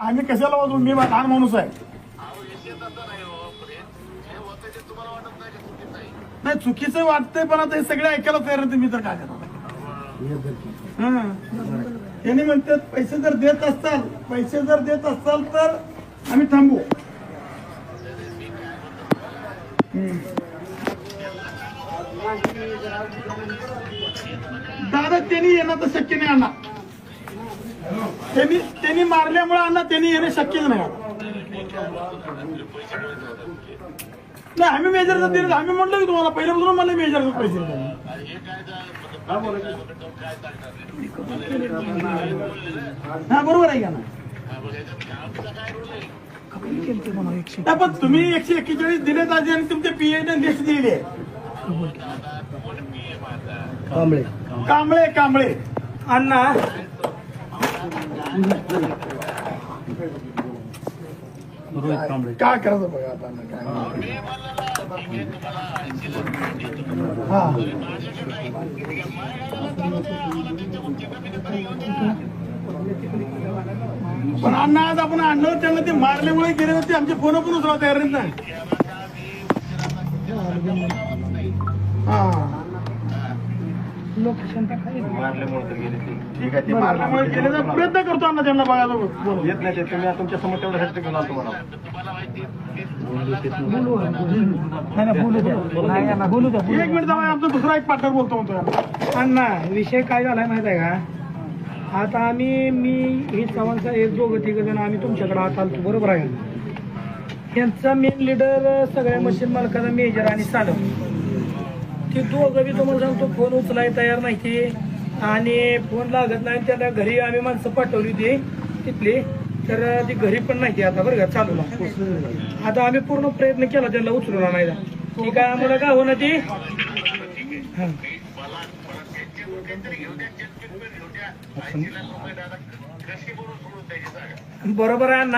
आम्ही कशाला वाजू मी लहान माणूस आहे. नाही चुकीचं वाटतंय पण आता हे सगळे ऐकायला तयार नाही मी तर काय करणार? त्यांनी म्हणतात पैसे जर देत असताल पैसे जर देत असाल तर आम्ही थांबू. दादा त्यांनी येणं तर शक्य नाही आणणार. त्यांनी त्यांनी मारल्यामुळे अण्णा त्यांनी येणं शक्यच नाही आता. नाही आम्ही मेजर दिले आम्ही म्हटलं की तुम्हाला पहिल्यापासून मला मेजर पैसे. हा बरोबर आहे का ना पण तुम्ही एकशे एक्केचाळीस दिले ताजे आणि तुमच्या पीए ने लिस्ट दिली आहे कांबळे कांबळे कांबळे अण्णा काय करायचं बघा आता हा. पण अण्णा आज आपण आणलं त्यांना ते मारल्यामुळे गेले होते. आमचे फोन पण उचला तयार नाही. हा. लोकेशन ठीक आहे ते मारल्यामुळे गेले तर प्रयत्न करतो अण्णा त्यांना बघा बोलू येत नाही ते तुम्ही तुमच्यासमोर तेवढं हट्ट घेऊन आलो तुम्हाला नाही ना बोलू द्या नाही अण्णा बोलू द्या बोलू एक मिनिट जाऊ आमचा दुसरा एक पार्टनर बोलतो म्हणतो यार. अण्णा विषय काय झालाय माहीत आहे का? आता आम्ही मी ही चव्हाण साहेब एक दोघं तिघ जण आम्ही तुमच्याकडे आता आलतो बरोबर आहे त्यांचा मेन लिडर सगळ्या मशीन मालकाचा मेजर आणि सालम ते दोघं बी तुम्हाला सांगतो फोन उचलाय तयार नाही ते. आणि फोन लागत नाही त्याला घरी आम्ही माणसं पाठवली होती तिथली. तर ती घरी पण नाही ती आता बरं का चालू आता आम्ही पूर्ण प्रयत्न केला त्यांना उचलून आणायला. ती काय आम्हाला का होणार ती? हा. बरोबर आहे नाही.